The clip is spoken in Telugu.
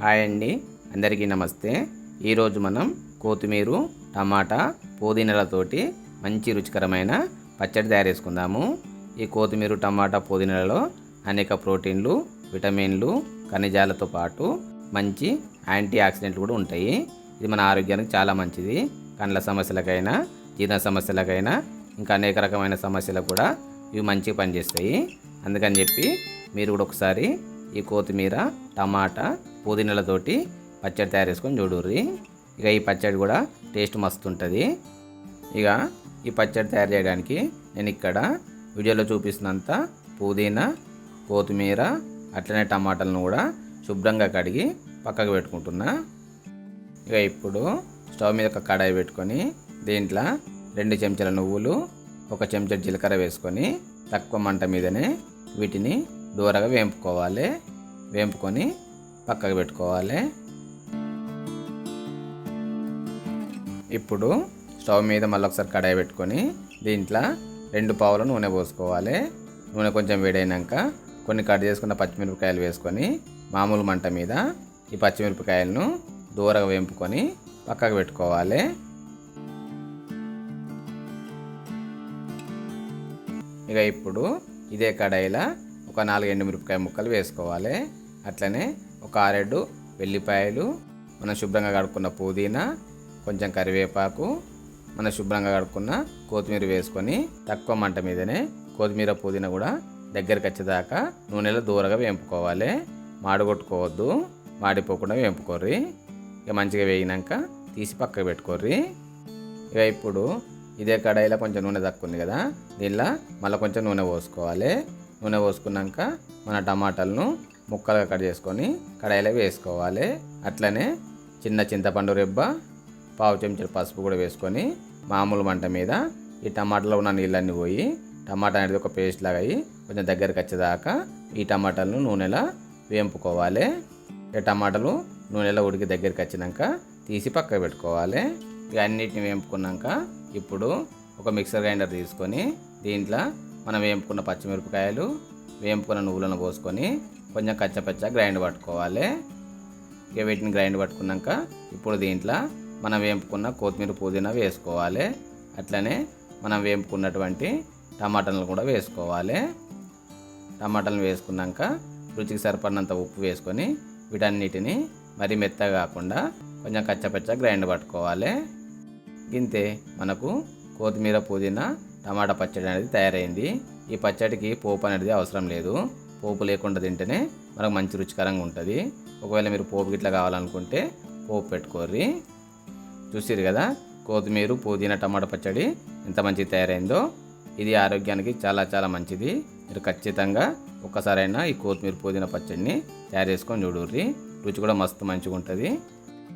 హాయ్ అండి. అందరికీ నమస్తే. ఈరోజు మనం కొత్తిమీర టమాటా పుదీనాలతోటి మంచి రుచికరమైన పచ్చడి తయారు చేసుకుందాము. ఈ కొత్తిమీర టమాటా పుదీనాలలో అనేక ప్రోటీన్లు విటమిన్లు ఖనిజాలతో పాటు మంచి యాంటీ ఆక్సిడెంట్లు కూడా ఉంటాయి. ఇది మన ఆరోగ్యానికి చాలా మంచిది. కండ్ల సమస్యలకైనా జీర్ణ సమస్యలకైనా ఇంకా అనేక రకమైన సమస్యలకు కూడా ఇవి మంచిగా పనిచేస్తాయి. అందుకని చెప్పి మీరు కూడా ఒకసారి ఈ కొత్తిమీర టమాటా పుదీనాలతోటి పచ్చడి తయారు చేసుకొని చూడుర్రి. ఇక ఈ పచ్చడి కూడా టేస్ట్ మస్తు ఉంటుంది ఇక ఈ పచ్చడి తయారు చేయడానికి నేను ఇక్కడ వీడియోలో చూపిస్తున్నంత పుదీనా కొత్తిమీర అట్లనే టమాటాలను కూడా శుభ్రంగా కడిగి పక్కకు పెట్టుకుంటున్నా. ఇక ఇప్పుడు స్టవ్ మీద ఒక కడాయి పెట్టుకొని దీంట్లో రెండు చెంచాల నువ్వులు ఒక చెంచా జీలకర్ర వేసుకొని తక్కువ మంట మీదనే వీటిని దూరగా వేంపుకోవాలి. వేంపుకొని పక్కకు పెట్టుకోవాలి. ఇప్పుడు స్టవ్ మీద మళ్ళీ ఒకసారి కడాయి పెట్టుకొని దీంట్లో రెండు పావుల నూనె పోసుకోవాలి. నూనె కొంచెం వేడైనాక కొన్ని కట్ చేసుకున్న పచ్చిమిరపకాయలు వేసుకొని మామూలు మంట మీద ఈ పచ్చిమిరపకాయలను దూరగా వేంపుకొని పక్కకు పెట్టుకోవాలి. ఇక ఇప్పుడు ఇదే కడాయిలో ఒక నాలుగు ఎండుమిరపకాయ ముక్కలు వేసుకోవాలి. అట్లనే ఒక ఆరేడు వెల్లిపాయలు మనం శుభ్రంగా కడుక్కున్న పుదీనా కొంచెం కరివేపాకు మనం శుభ్రంగా కడుక్కున్న కొత్తిమీర వేసుకొని తక్కువ మంట మీదనే కొత్తిమీర పుదీనా కూడా దగ్గరికి వచ్చేదాకా నూనెలో దూరగా వేంపుకోవాలి. మాడగొట్టుకోవద్దు మాడిపోకుండా వేంపుకోర్రి. ఇక మంచిగా వేగినాక తీసి పక్కకు పెట్టుకోర్రి. ఇక ఇప్పుడు ఇదే కడాయిలో కొంచెం నూనె తక్కువ ఉంది కదా దీనిలో మళ్ళీ కొంచెం నూనె పోసుకోవాలి. నూనె పోసుకున్నాక మన టమాటాలను ముక్కలుగా కట్ చేసుకొని కడాయిలో వేసుకోవాలి. అట్లనే చిన్న చింతపండు రెబ్బ పావు చెంచా పసుపు కూడా వేసుకొని మామూలు మంట మీద ఈ టమాటాలో ఉన్న నీళ్ళన్నీ పోయి టమాటా అనేది ఒక పేస్ట్ లాగా అయ్యి కొంచెం దగ్గరికి వచ్చేదాకా ఈ టమాటాలను నూనెలో వేంపుకోవాలి. ఈ టమాటాలు నూనెలో ఉడికి దగ్గరికి వచ్చినాక తీసి పక్కకు పెట్టుకోవాలి. ఇక అన్నిటిని వేంపుకున్నాక ఇప్పుడు ఒక మిక్సర్ గ్రైండర్ తీసుకొని దీంట్లో మనం వేంపుకున్న పచ్చిమిరపకాయలు వేంపుకున్న నువ్వులను పోసుకొని కొంచెం కచ్చపచ్చ గ్రైండ్ పట్టుకోవాలి. ఇక వీటిని గ్రైండ్ పట్టుకున్నాక ఇప్పుడు దీంట్లో మనం వేపుకున్న కొత్తిమీర పుదీనా వేసుకోవాలి. అట్లనే మనం వేపుకున్నటువంటి టమాటాలను కూడా వేసుకోవాలి. టమాటాలను వేసుకున్నాక రుచికి సరిపడినంత ఉప్పు వేసుకొని వీటన్నిటిని మరి మెత్తగా కాకుండా కొంచెం కచ్చపచ్చ గ్రైండ్ పట్టుకోవాలి. గింతే మనకు కొత్తిమీర పుదీనా టమాటా పచ్చడి అనేది తయారైంది. ఈ పచ్చడికి పోపు అనేది అవసరం లేదు. పోపు లేకుండా తింటేనే మనకు మంచి రుచికరంగా ఉంటుంది. ఒకవేళ మీరు పోపు గిట్లా కావాలనుకుంటే పోపు పెట్టుకోర్రి. చూసిరు కదా కొత్తిమీర పుదీనా టమాటా పచ్చడి ఎంత మంచిగా తయారైందో. ఇది ఆరోగ్యానికి చాలా చాలా మంచిది. మీరు ఖచ్చితంగా ఒక్కసారైనా ఈ కొత్తిమీర పుదీనా పచ్చడిని తయారు చేసుకొని చూడుర్రి. రుచి కూడా మస్తు మంచిగా ఉంటుంది